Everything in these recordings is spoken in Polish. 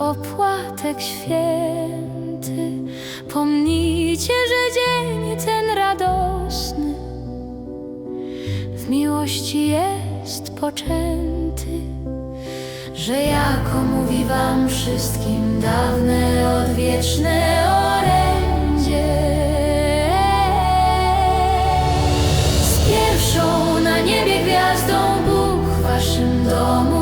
opłatek święty. Pomnijcie, że dzień ten radosny w miłości jest poczęty, że jako mówi wam wszystkim dawne, odwieczne orędzie. Z pierwszą na niebie gwiazdą Bóg w waszym domu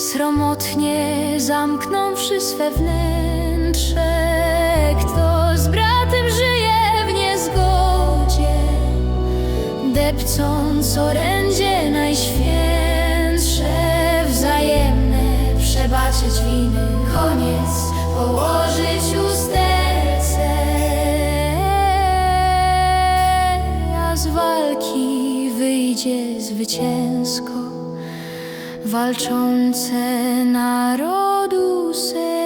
sromotnie zamknąwszy swe wnętrze. Kto z bratem żyje w niezgodzie, depcąc orędzie najświętsze, wzajemne przebaczyć winy, koniec położyć usterce, a z walki wyjdzie zwycięsko walczące narodu serca.